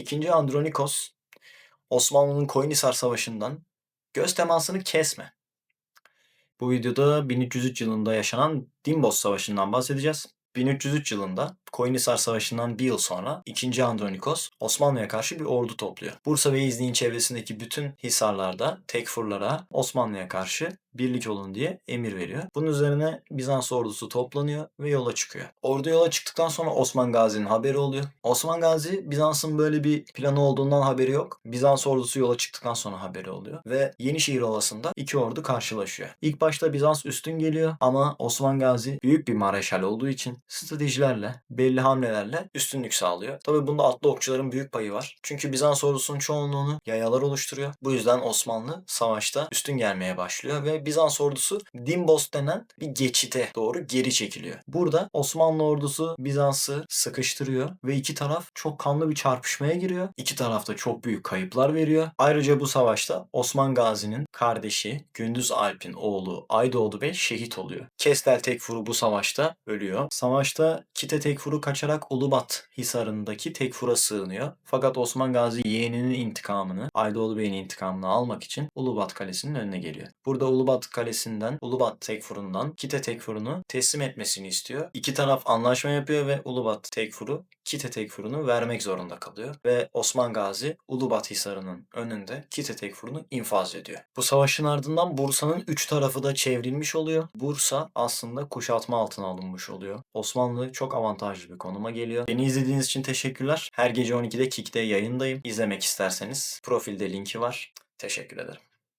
2. Andronikos, Osmanlı'nın Koyunhisar Savaşı'ndan göz temasını kesme. Bu videoda 1303 yılında yaşanan Dimbos Savaşı'ndan bahsedeceğiz. 1303 yılında Koyunhisar Savaşı'ndan bir yıl sonra 2. Andronikos Osmanlı'ya karşı bir ordu topluyor. Bursa ve İznik'in çevresindeki bütün hisarlarda tekfurlara Osmanlı'ya karşı birlik olun diye emir veriyor. Bunun üzerine Bizans ordusu toplanıyor ve yola çıkıyor. Ordu yola çıktıktan sonra Osman Gazi'nin haberi oluyor. Osman Gazi Bizans'ın böyle bir planı olduğundan haberi yok. Bizans ordusu yola çıktıktan sonra haberi oluyor. Ve Yenişehir Ovası'nda iki ordu karşılaşıyor. İlk başta Bizans üstün geliyor ama Osman Gazi büyük bir mareşal olduğu için stratejilerle, belli hamlelerle üstünlük sağlıyor. Tabi bunda atlı okçuların büyük payı var. Çünkü Bizans ordusunun çoğunluğunu yayalar oluşturuyor. Bu yüzden Osmanlı savaşta üstün gelmeye başlıyor ve Bizans ordusu Dimbos denen bir geçite doğru geri çekiliyor. Burada Osmanlı ordusu Bizans'ı sıkıştırıyor ve iki taraf çok kanlı bir çarpışmaya giriyor. İki taraf da çok büyük kayıplar veriyor. Ayrıca bu savaşta Osman Gazi'nin kardeşi Gündüz Alp'in oğlu Aydoğdu Bey şehit oluyor. Kestel Tekfur'u bu savaşta ölüyor. Savaşta Kite Tekfur'u kaçarak Ulubat Hisarı'ndaki Tekfur'a sığınıyor. Fakat Osman Gazi yeğeninin intikamını, Aydoğdu Bey'in intikamını almak için Ulubat Kalesi'nin önüne geliyor. Burada Ulubat Kalesi'nden, Ulubat Tekfur'undan Kite Tekfur'unu teslim etmesini istiyor. İki taraf anlaşma yapıyor ve Ulubat Tekfur'u Kite Tekfur'unu vermek zorunda kalıyor. Ve Osman Gazi Ulubat Hisarı'nın önünde Kite Tekfur'unu infaz ediyor. Bu savaşın ardından Bursa'nın üç tarafı da çevrilmiş oluyor. Bursa aslında kuşatma altına alınmış oluyor. Osmanlı çok avantajlı bir konuma geliyor. Beni izlediğiniz için teşekkürler. Her gece 12'de Kik'te yayındayım. İzlemek isterseniz profilde linki var. Teşekkür ederim.